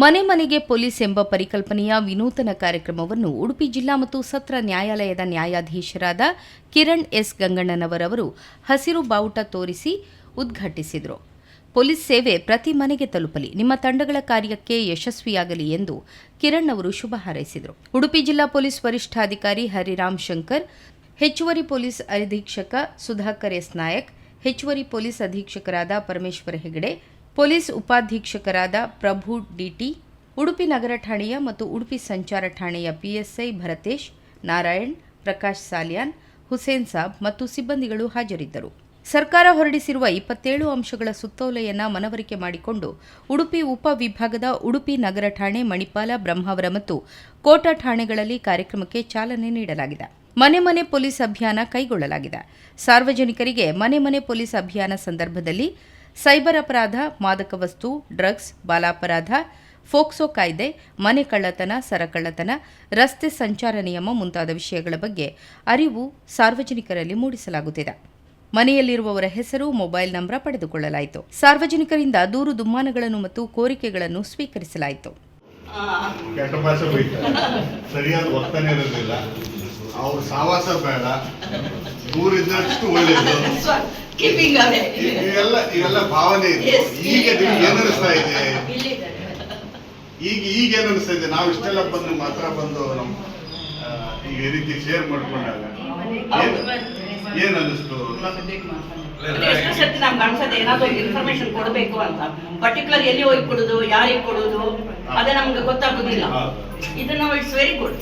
ಮನೆ ಮನೆಗೆ ಪೊಲೀಸ್ ಎಂಬ ಪರಿಕಲ್ಪನೆಯ ವಿನೂತನ ಕಾರ್ಯಕ್ರಮವನ್ನು ಉಡುಪಿ ಜಿಲ್ಲಾ ಮತ್ತು ಸತ್ರ ನ್ಯಾಯಾಲಯದ ನ್ಯಾಯಾಧೀಶರಾದ ಕಿರಣ್ ಎಸ್ ಗಂಗಣ್ಣನವರವರು ಹಸಿರು ಬಾವುಟ ತೋರಿಸಿ ಉದ್ಘಾಟಿಸಿದರು. ಪೊಲೀಸ್ ಸೇವೆ ಪ್ರತಿ ಮನೆಗೆ ತಲುಪಲಿ, ನಿಮ್ಮ ತಂಡಗಳ ಕಾರ್ಯಕ್ಕೆ ಯಶಸ್ವಿಯಾಗಲಿ ಎಂದು ಕಿರಣ್ ಅವರು ಶುಭ ಹಾರೈಸಿದರು. ಉಡುಪಿ ಜಿಲ್ಲಾ ಪೊಲೀಸ್ ವರಿಷ್ಠಾಧಿಕಾರಿ ಹರಿರಾಮ್ ಶಂಕರ್, ಹೆಚ್ಚುವರಿ ಪೊಲೀಸ್ ಅಧೀಕ್ಷಕ ಸುಧಾಕರ್ ಎಸ್ ನಾಯಕ್, ಹೆಚ್ಚುವರಿ ಪೊಲೀಸ್ ಅಧೀಕ್ಷಕರಾದ ಪರಮೇಶ್ವರ ಹೆಗಡೆ ಪೊಲೀಸ್ ಉಪಾಧೀಕ್ಷಕರಾದ ಪ್ರಭು ಡಿಟಿ ಉಡುಪಿ ನಗರ ಠಾಣೆಯ ಮತ್ತು ಉಡುಪಿ ಸಂಚಾರ ಠಾಣೆಯ ಪಿಎಸ್ಐ ಭರತೇಶ್, ನಾರಾಯಣ್, ಪ್ರಕಾಶ್ ಸಾಲಿಯಾನ್, ಹುಸೇನ್ ಸಾಬ್ ಮತ್ತು ಸಿಬ್ಬಂದಿಗಳು ಹಾಜರಿದ್ದರು. ಸರ್ಕಾರ ಹೊರಡಿಸಿರುವ ಇಪ್ಪತ್ತೇಳು ಅಂಶಗಳ ಸುತ್ತೋಲೆಯನ್ನು ಮನವರಿಕೆ ಮಾಡಿಕೊಂಡು ಉಡುಪಿ ಉಪವಿಭಾಗದ ಉಡುಪಿ ನಗರ ಠಾಣೆ ಮಣಿಪಾಲ, ಬ್ರಹ್ಮಾವರ ಮತ್ತು ಕೋಟ ಠಾಣೆಗಳಲ್ಲಿ ಕಾರ್ಯಕ್ರಮಕ್ಕೆ ಚಾಲನೆ ನೀಡಲಾಗಿದೆ. ಮನೆ ಮನೆ ಪೊಲೀಸ್ ಅಭಿಯಾನ ಕೈಗೊಳ್ಳಲಾಗಿದೆ. ಸಾರ್ವಜನಿಕರಿಗೆ ಮನೆ ಮನೆ ಪೊಲೀಸ್ ಅಭಿಯಾನ ಸಂದರ್ಭದಲ್ಲಿ ಸೈಬರ್ ಅಪರಾಧ, ಮಾದಕ ವಸ್ತು, ಡ್ರಗ್ಸ್, ಬಾಲಾಪರಾಧ, ಫೋಕ್ಸೋ ಕಾಯ್ದೆ, ಮನೆ ಕಳ್ಳತನ ಸರಕಳ್ಳತನ ರಸ್ತೆ ಸಂಚಾರ ನಿಯಮ ಮುಂತಾದ ವಿಷಯಗಳ ಬಗ್ಗೆ ಅರಿವು ಸಾರ್ವಜನಿಕರಲ್ಲಿ ಮೂಡಿಸಲಾಗುತ್ತಿದೆ. ಮನೆಯಲ್ಲಿರುವವರ ಹೆಸರು, ಮೊಬೈಲ್ ನಂಬರ್ ಪಡೆದುಕೊಳ್ಳಲಾಯಿತು. ಸಾರ್ವಜನಿಕರಿಂದ ದೂರು ದುಮ್ಮಾನಗಳನ್ನು ಮತ್ತು ಕೋರಿಕೆಗಳನ್ನು ಸ್ವೀಕರಿಸಲಾಯಿತು. ಸರಿಯಾದ ಅವ್ರ ಕೀಪಿಂಗ್ ಇವೆಲ್ಲ ಇವೆಲ್ಲ ಭಾವನೆ ಇದೆ. ಹೀಗೆ ಈಗ ನಿಮ್ಗೆ ಏನ್ ಅನಿಸ್ತಾ ಇದೆ? ಈಗ ಈಗ ಏನ್ ಅನಿಸ್ತಾ ಇದೆ? ನಾವು ಇಷ್ಟೆಲ್ಲ ಬಂದು ಮಾತ್ರ ಬಂದು ನಮ್ ಈಗ ಈ ರೀತಿ ಶೇರ್ ಮಾಡ್ಕೊಂಡಾಗ ಏನ್ ಅನಿಸ್ತು? ಎಷ್ಟೋ ಸರ್ತಿ ನಮ್ಗೆ ಅನ್ಸತ್ತೆ ಏನಾದ್ರು ಇನ್ಫಾರ್ಮೇಶನ್ ಕೊಡಬೇಕು ಅಂತ. ಪರ್ಟಿಕ್ಯುಲರ್ ಎಲ್ಲಿ ಹೋಗಿ ಕೊಡುದು ಯಾರಿಗೆ ಕೊಡುದು ಅದೇ ನಮ್ಗೆ ಗೊತ್ತಾಗೋದಿಲ್ಲ. ಇದು ನಾವು ಇಟ್ಸ್ ವೆರಿ ಗುಡ್